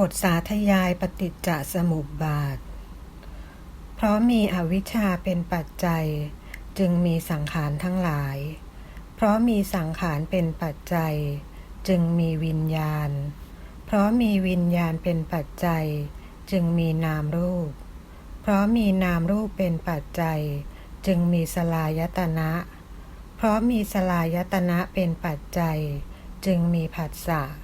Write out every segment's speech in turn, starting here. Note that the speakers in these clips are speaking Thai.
บทสาธยายปฏิจจสมุปบาท เพราะมีอวิชชาเป็นปัจจัย จึงมีสังขารทั้งหลาย เพราะมีสังขารเป็นปัจจัย จึงมีวิญญาณ เพราะมีวิญญาณเป็นปัจจัย จึงมีนามรูป เพราะมีนามรูปเป็นปัจจัย จึงมีสลายตนะ เพราะมีสลายตนะเป็นปัจจัย จึงมีผัสสะเ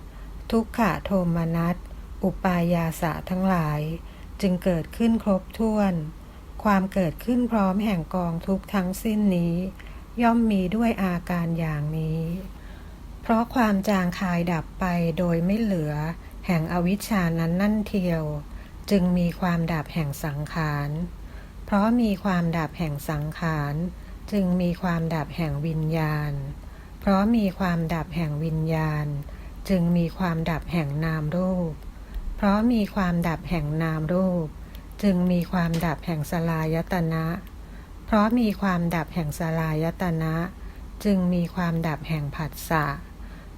ทุกขะโทมนัส อุปายาสะทั้งหลาย จึงเกิดขึ้นครบถ้วน ความเกิดขึ้นพร้อมแห่งกองทุกทั้งสิ้นนี้ ย่อมมีด้วยอาการอย่างนี้ เพราะความจางคายดับไปโดยไม่เหลือ แห่งอวิชชานั้นนั่นเทียว จึงมีความดับแห่งสังขารเพราะมีความดับแห่งสังขารจึงมีความดับแห่งวิญญาณ เพราะมีความดับแห่งวิญญาณ จึงมีความดับแห่งนามรูป เพราะมีความดับแห่งนามรูป จึงมีความดับแห่งสลายตนะ เพราะมีความดับแห่งสลายตนะ จึงมีความดับแห่งผัสสะ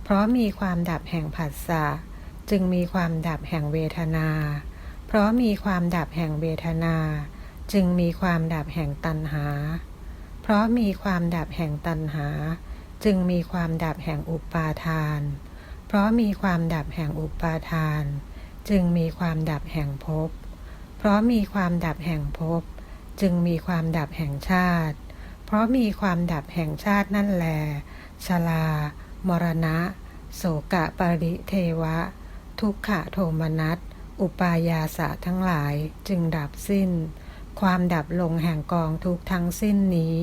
เพราะมีความดับแห่งผัสสะ จึงมีความดับแห่งเวทนา เพราะมีความดับแห่งเวทนา จึงมีความดับแห่งตัณหา เพราะมีความดับแห่งตัณหา จึงมีความดับแห่งอุปาทาน พราะมีความดับแห่งอุปาทาน จึงมีความดับแห่งภพ เพราะมีความดับแห่งภพ จึงมีความดับแห่งชาติ เพราะมีความดับแห่งชาตินั่นแลชลา มรณะ โสกะปริเทวะ ทุกขะโทมนัส อุปายาสะทั้งหลายจึงดับสิ้น ความดับลงแห่งกองทุกทั้งสิ้นนี้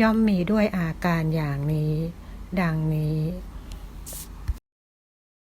ย่อมมีด้วยอาการอย่างนี้ ดังนี้